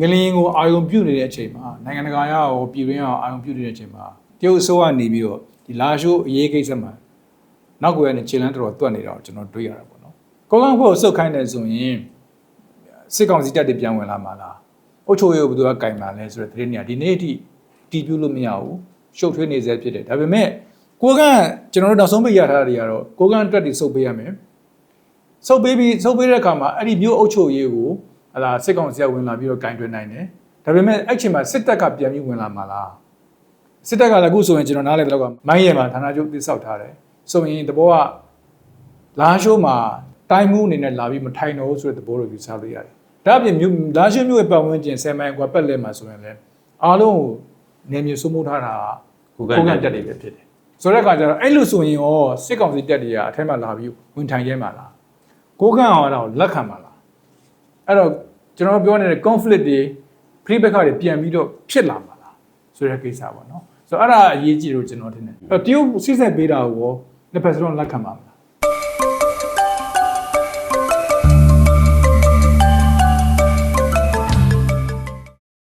ငလျင်ကိုအာယုံပြုတ်နေတဲ့အချိန်မှာနိုင်ငံတကာရောပြည်တွင်းရောအာယုံပြုတ်နေတဲ့အချိန်မှာတရုတ်အစိုးရနေပြီးတော့ဒီလာရှိုးအရေးကိစ္စမှာနောက်ကွယ်ကနေခြေလန်းတော်တော်တွက်နေတာကိုကျွန်တော်တွေ့ရတာပေါ့နော်ကောင်းကောင်းဖို့စုတ်ခိုင်းတယ်ဆိုရင်စစ်ကောင်စီတပ်တွေပြန်ဝင်လာမှာလားအုတ်ချိုရဘယ်သူကကင်မှာလဲဆိုတဲ့သတင်းတွေကဒီနေ့အထိတီးပြလို့မရဘူးရှုပ်ထွေးနေစေဖြစ်တယ်ဒါပေမဲ့ကိုကန့်ကျွန်တော်တို့နောက်ဆုံးပိတ်ရထားတာတွေကတော့ကိုကန့်တက်တွေစုပ်ပေးရမယ်စုပ်ပေးပြီးစုပ်ပေးတဲ့အခါမှာအဲ့ဒီမျိုးအုပ်ချုပ်ရေးကို အလားစစ်ကောင်စီကဝင်လာပြီးတော့ဂိုင်တွင်နိုင်တယ်ဒါပေမဲ့အဲ့ချိန်မှာစစ်တပ်ကပြန်ပြီးဝင်လာမှာလားစစ်တပ်ကလည်းအခုဆိုရင်ကျွန်တော်နားလည်တဲ့လောက်ကမိုင်းရဲမှာဌာနချုပ်တိစောက်ထားတယ်ဆိုရင်တဘောကလာရှိုးမှာတိုင်းမှုအနေနဲ့လာပြီးမထိုင်တော့ဆိုတဲ့သဘောလိုယူဆလို့ရတယ်ဒါအပြင်မြို့လာရှိုးမြို့ရဲ့ပတ်ဝန်းကျင်ဆယ်မိုင်ကွာပတ်လည်မှာဆိုရင်လည်းအားလုံးကိုနေမြေစုမှုထားတာကိုကန်တက်တွေပဲဖြစ်တယ်ဆိုတဲ့အခါကျတော့အဲ့လိုဆိုရင်ရောစစ်ကောင်စီတက်တွေကအထက်မှာလာပြီးဝင်ထိုင်ရဲမှာလားကိုကန်ရောတော့လက်ခံမှာလား အဲ့တော့ကျွန်တော်ပြောနေတဲ့ conflict တွေ free back တွေပြန်ပြီးတော့ဖြစ်လာမှာလားဆိုတဲ့ကိစ္စပေါ့နော်ဆိုတော့အဲ့ဒါအရေးကြီးလို့ကျွန်တော်ထင်တယ်အဲ့တော့တရုတ်စိစက်ပေးတာကိုရောလက်ဖက်စလုံးလက်ခံပါမလား